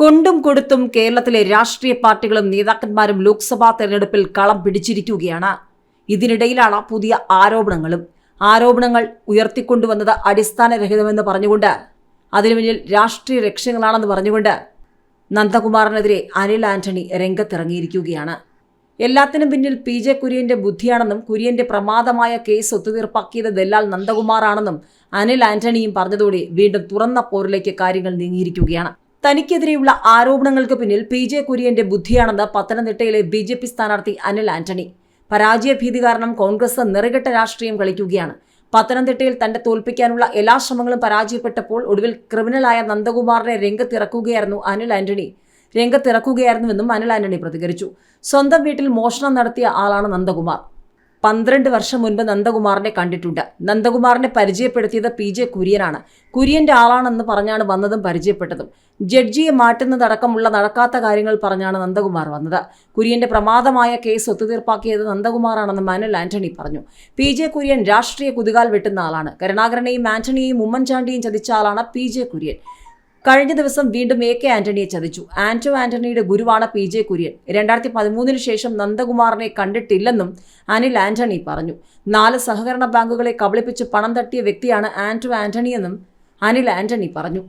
കൊണ്ടും കൊടുത്തും കേരളത്തിലെ രാഷ്ട്രീയ പാർട്ടികളും നേതാക്കന്മാരും ലോക്സഭാ തെരഞ്ഞെടുപ്പിൽ കളം പിടിച്ചിരിക്കുകയാണ്. ഇതിനിടയിലാണ് പുതിയ ആരോപണങ്ങളും. ആരോപണങ്ങൾ ഉയർത്തിക്കൊണ്ടുവന്നത് അടിസ്ഥാനരഹിതമെന്ന് പറഞ്ഞുകൊണ്ട് അതിനു പിന്നിൽ രാഷ്ട്രീയ ലക്ഷ്യങ്ങളാണെന്ന് പറഞ്ഞുകൊണ്ട് നന്ദകുമാറിനെതിരെ അനിൽ ആന്റണി രംഗത്തിറങ്ങിയിരിക്കുകയാണ്. എല്ലാത്തിനും പിന്നിൽ പി ജെ കുര്യന്റെ ബുദ്ധിയാണെന്നും കുര്യന്റെ പ്രമാദമായ കേസ് ഒത്തുതീർപ്പാക്കിയത് ദല്ലാൽ നന്ദകുമാറാണെന്നും അനിൽ ആന്റണിയും പറഞ്ഞതോടെ വീണ്ടും തുറന്ന പോരിലേക്ക് കാര്യങ്ങൾ നീങ്ങിയിരിക്കുകയാണ്. തനിക്കെതിരെയുള്ള ആരോപണങ്ങൾക്ക് പിന്നിൽ പി ജെ കുര്യന്റെ ബുദ്ധിയാണെന്ന് പത്തനംതിട്ടയിലെ ബി ജെ പി സ്ഥാനാർത്ഥി അനിൽ ആന്റണി. പരാജയഭീതി കാരണം കോൺഗ്രസ് നിറകെട്ട രാഷ്ട്രീയം കളിക്കുകയാണ്. പത്തനംതിട്ടയിൽ തന്റെ തോൽപ്പിക്കാനുള്ള എല്ലാ ശ്രമങ്ങളും പരാജയപ്പെട്ടപ്പോൾ ഒടുവിൽ ക്രിമിനലായ നന്ദകുമാറിനെ രംഗത്തിറക്കുകയായിരുന്നു അനിൽ ആന്റണി. രംഗത്തിറക്കുകയായിരുന്നുവെന്നും അനിൽ ആന്റണി പ്രതികരിച്ചു. സ്വന്തം വീട്ടിൽ മോഷണം നടത്തിയ ആളാണ് നന്ദകുമാർ. പന്ത്രണ്ട് വർഷം മുൻപ് നന്ദകുമാറിനെ കണ്ടിട്ടുണ്ട്. നന്ദകുമാറിനെ പരിചയപ്പെടുത്തിയത് പി. ജെ. കുര്യനാണ്. കുര്യന്റെ ആളാണെന്ന് പറഞ്ഞാണ് വന്നതും പരിചയപ്പെട്ടതും. ജഡ്ജിയെ മാറ്റുന്നതടക്കമുള്ള നടക്കാത്ത കാര്യങ്ങൾ പറഞ്ഞാണ് നന്ദകുമാർ വന്നത്. കുര്യന്റെ പ്രമാദമായ കേസ് ഒത്തുതീർപ്പാക്കിയത് നന്ദകുമാറാണെന്ന് മാനൽ ആന്റണി പറഞ്ഞു. പി. ജെ. കുര്യൻ രാഷ്ട്രീയ കുതികാൽ വെട്ടുന്ന ആളാണ്. കരുണാകരനെയും ആന്റണിയെയും ഉമ്മൻചാണ്ടിയും ചതിച്ച ആളാണ് പി. ജെ. കുര്യൻ. കഴിഞ്ഞ ദിവസം വീണ്ടും എ കെ ആന്റണിയെ ചതിച്ചു. ആന്റോ ആന്റണിയുടെ ഗുരുവാണ് പി ജെ കുര്യൻ. രണ്ടായിരത്തി പതിമൂന്നിന് ശേഷം നന്ദകുമാറിനെ കണ്ടിട്ടില്ലെന്നും അനിൽ ആന്റണി പറഞ്ഞു. നാല് സഹകരണ ബാങ്കുകളെ കബളിപ്പിച്ച് പണം തട്ടിയ വ്യക്തിയാണ് ആന്റോ ആന്റണിയെന്നും അനിൽ ആന്റണി പറഞ്ഞു.